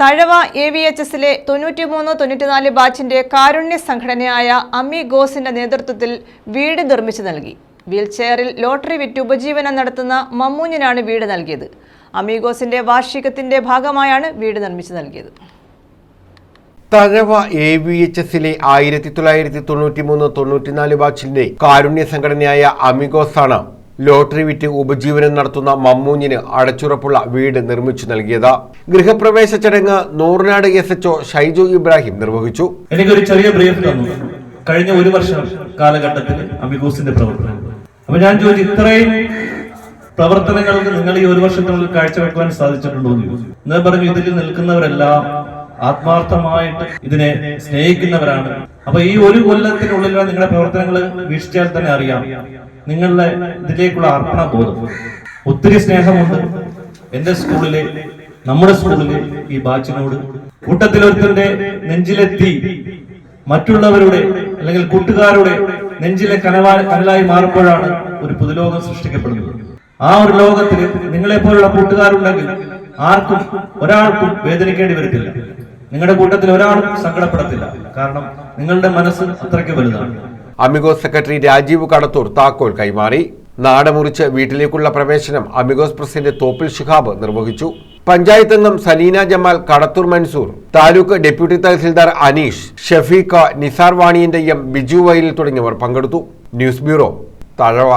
Thazhava A V H എസിലെ തൊണ്ണൂറ്റിമൂന്ന് തൊണ്ണൂറ്റിനാല് ബാച്ചിന്റെ കാരുണ്യ സംഘടനയായ അമ്മി ഗോസിന്റെ നേതൃത്വത്തിൽ വീട് നിർമ്മിച്ചു നൽകി. വീൽചെയറിൽ ലോട്ടറി വിറ്റ് ഉപജീവനം നടത്തുന്ന മമ്മൂഞ്ഞിനാണ് വീട് നൽകിയത്. അമീഗോസിന്റെ വാർഷികത്തിന്റെ ഭാഗമായാണ് വീട് നിർമ്മിച്ചു നൽകിയത്. തഴവ എ വി എച്ച് എസിലെ ആയിരത്തി തൊള്ളായിരത്തി തൊണ്ണൂറ്റി മൂന്ന് തൊണ്ണൂറ്റിനാല് ബാച്ചിന്റെ കാരുണ്യ സംഘടനയായ അമിഗോസ് ആണ് ലോട്ടറി വിറ്റ് ഉപജീവനം നടത്തുന്ന മമ്മൂഞ്ഞിന് അടച്ചുറപ്പുള്ള വീട് നിർമ്മിച്ചു നൽകിയത്. ഗൃഹപ്രവേശ ചടങ്ങ് Nooranad S H O Shaiju Ibrahim നിർവഹിച്ചു. എനിക്കൊരു ചെറിയ ബ്രീഫ് തന്നു. കഴിഞ്ഞ ഒരു വർഷം കാലഘട്ടത്തിൽ അമിഗൂസിന്റെ പ്രവർത്തനം. അപ്പൊ ഞാൻ ചോദിച്ചു ഇത്രയും പ്രവർത്തനങ്ങൾക്ക് നിങ്ങൾ ഈ ഒരു വർഷത്തിനുള്ളിൽ കാഴ്ചവെക്കുവാൻ സാധിച്ചിട്ടുണ്ടോ എന്ന് പറഞ്ഞു ഇതിൽ നിൽക്കുന്നവരെല്ലാം ആത്മാർത്ഥമായിട്ട് ഇതിനെ സ്നേഹിക്കുന്നവരാണ്. അപ്പൊ ഈ ഒരു കൊല്ലത്തിനുള്ളിലുള്ള നിങ്ങളുടെ പ്രവർത്തനങ്ങൾ വീക്ഷിച്ചാൽ തന്നെ അറിയാം. നിങ്ങളുടെ ഇതിലേക്കുള്ള അർപ്പണ ബോധം. ഒത്തിരി സ്നേഹമുണ്ട്. എന്റെ സ്കൂളിലെ നമ്മുടെ സ്കൂളിലെ ഈ ബാച്ചിനോട്. കൂട്ടത്തിലൊരുത്തന്റെ നെഞ്ചിലെത്തി. മറ്റുള്ളവരുടെ അല്ലെങ്കിൽ കൂട്ടുകാരുടെ നെഞ്ചിലെ കനവാ കനലായി മാറുമ്പോഴാണ് ഒരു പുതുലോകം സൃഷ്ടിക്കപ്പെടുന്നത്. ആ ഒരു ലോകത്തിൽ നിങ്ങളെ പോലുള്ള കൂട്ടുകാരുണ്ടെങ്കിൽ ആർക്കും ഒരാൾക്കും വേദനിക്കേണ്ടി വരത്തില്ല. നിങ്ങളുടെ കൂട്ടത്തിൽ ഒരാളും സങ്കടപ്പെടത്തില്ല. കാരണം നിങ്ങളുടെ മനസ്സ് അത്രയ്ക്ക് വലുതാണ്. അമിഗോസ് സെക്രട്ടറി രാജീവ് കടത്തൂർ താക്കോൽ കൈമാറി. നാട് മുറിച്ച് വീട്ടിലേക്കുള്ള പ്രവേശനം അമിഗോസ് പ്രസിഡന്റ് തോപ്പിൽ ശിഹാബ് നിർവഹിച്ചു. പഞ്ചായത്ത് അംഗം സലീന ജമാൽ കടത്തൂർ മൻസൂർ. താലൂക്ക് ഡെപ്യൂട്ടി തഹസിൽദാർ അനീഷ് ഷഫീഖ നിസാർ വാണിയന്റെ എം ബിജു വയലിൽ തുടങ്ങിയവർ പങ്കെടുത്തു. News bureau Thazhava.